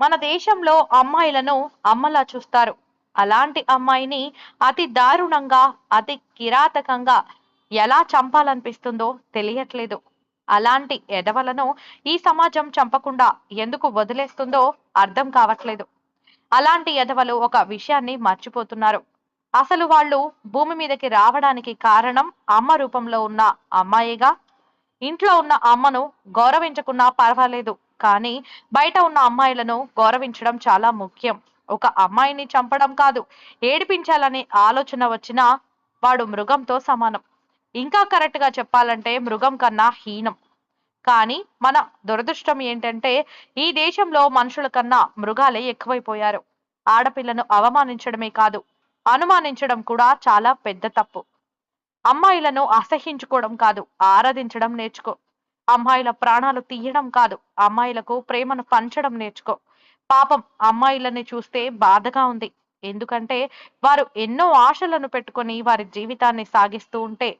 మన దేశంలో అమ్మాయిలను అమ్మలా చూస్తారు. అలాంటి అమ్మాయిని అతి దారుణంగా అతి కిరాతకంగా ఎలా చంపాలనిపిస్తుందో తెలియట్లేదు. అలాంటి ఎదవలను ఈ సమాజం చంపకుండా ఎందుకు వదిలేస్తుందో అర్థం కావట్లేదు. అలాంటి ఎదవలు ఒక విషయాన్ని మర్చిపోతున్నారు. అసలు వాళ్ళు భూమి మీదకి రావడానికి కారణం అమ్మ రూపంలో ఉన్న అమ్మాయిగా ఇంట్లో ఉన్న అమ్మను గౌరవించకున్నా పర్వాలేదు. కానీ బయట ఉన్న అమ్మాయిలను గౌరవించడం చాలా ముఖ్యం. ఒక అమ్మాయిని చంపడం కాదు ఏడిపించాలనే ఆలోచన వచ్చినా వాడు మృగంతో సమానం. ఇంకా కరెక్ట్గా చెప్పాలంటే మృగం కన్నా హీనం. కానీ మన దురదృష్టం ఏంటంటే ఈ దేశంలో మనుషుల కన్నా మృగాలే ఎక్కువైపోయారు. ఆడపిల్లను అవమానించడమే కాదు అనుమానించడం కూడా చాలా పెద్ద తప్పు. అమ్మాయిలను అసహించుకోవడం కాదు ఆరాధించడం నేర్చుకో అమ్మాయిల ప్రాణాలు తీయడం కాదు. అమ్మాయిలకు ప్రేమను పంచడం నేర్చుకో. పాపం అమ్మాయిలని చూస్తే బాధగా ఉంది. ఎందుకంటే వారు ఎన్నో ఆశలను పెట్టుకొని వారి జీవితాన్ని సాగిస్తూ ఉంటే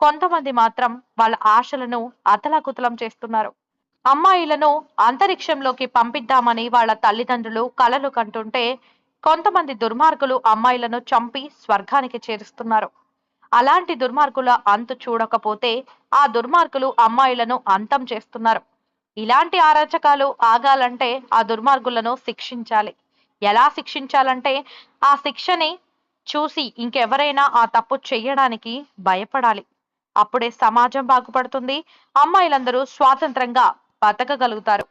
కొంతమంది మాత్రం వాళ్ళ ఆశలను అతలాకుతలం చేస్తున్నారు. అమ్మాయిలను అంతరిక్షంలోకి పంపిద్దామని వాళ్ళ తల్లిదండ్రులు కలలు కంటుంటే కొంతమంది దుర్మార్గులు అమ్మాయిలను చంపి స్వర్గానికి చేరుస్తున్నారు. అలాంటి దుర్మార్గుల అంతు చూడకపోతే ఆ దుర్మార్గులు అమ్మాయిలను అంతం చేస్తున్నారు. ఇలాంటి అరాచకాలు ఆగాలంటే ఆ దుర్మార్గులను శిక్షించాలి. ఎలా శిక్షించాలంటే ఆ శిక్షని చూసి ఇంకెవరైనా ఆ తప్పు చేయడానికి భయపడాలి. అప్పుడే సమాజం బాగుపడుతుంది. అమ్మాయిలందరూ స్వాతంత్రంగా బతకగలుగుతారు.